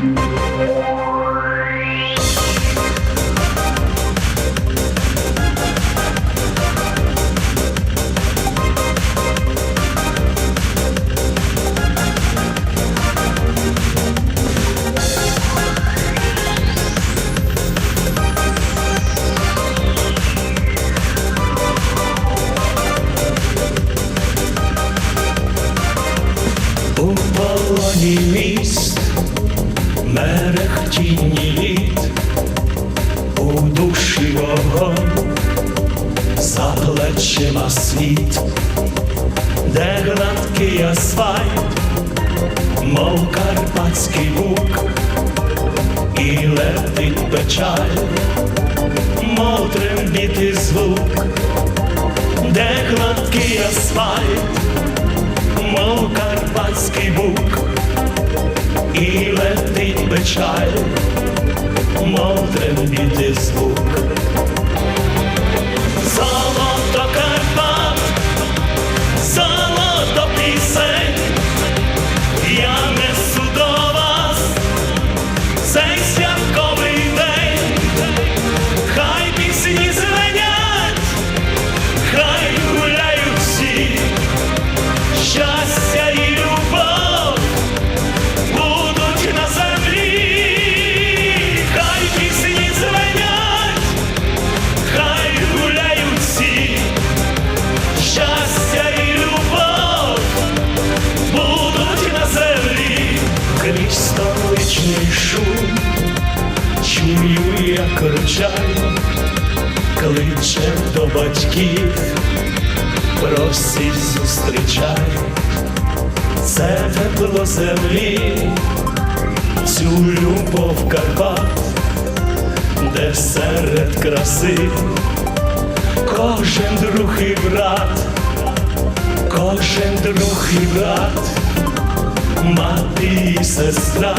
У міст, мерехтінні літ, у душі вогонь, за плечима світ, де гладкий асфальт, мов карпатський бук, і летить печаль, мов трембіти звук, де гладкий асфальт мов карпатський бук, і летить печаль, мов трембіти звук. Крізь столичний шум, чую, як ручай, кличе до батьків просить зустрічай, це тепло землі, цю любов Карпат, де серед краси кожен друг і брат, кожен друг і брат, мати і сестра,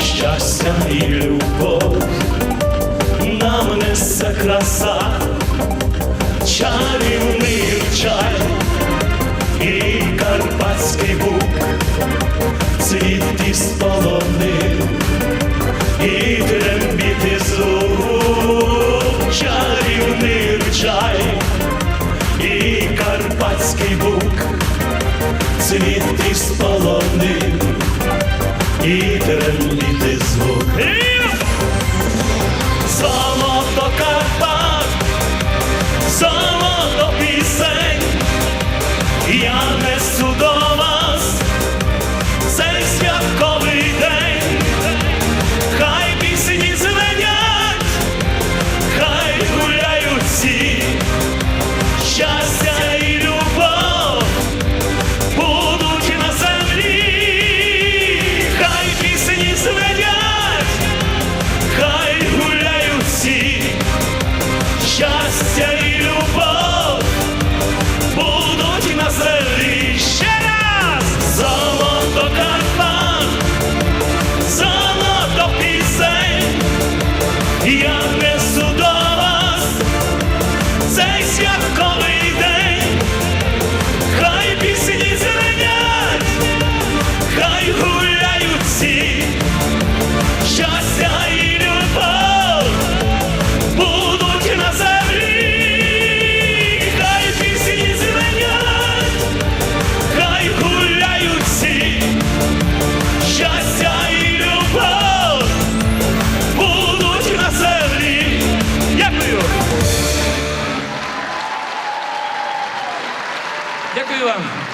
щастя і любов. Нам несе краса чарівний чай і карпатський бук, цвіт із полонин і трембіти звук, чарівний чай і карпатський бук, цвіт із полонин і трембіти звук. Золото Карпат золото пісень, я несу до хай гуляють всі, щастя і любов будуть на землі, хай пісні звенять, хай гуляють всі, щастя і любов будуть на землі. Дякую. Дякую вам.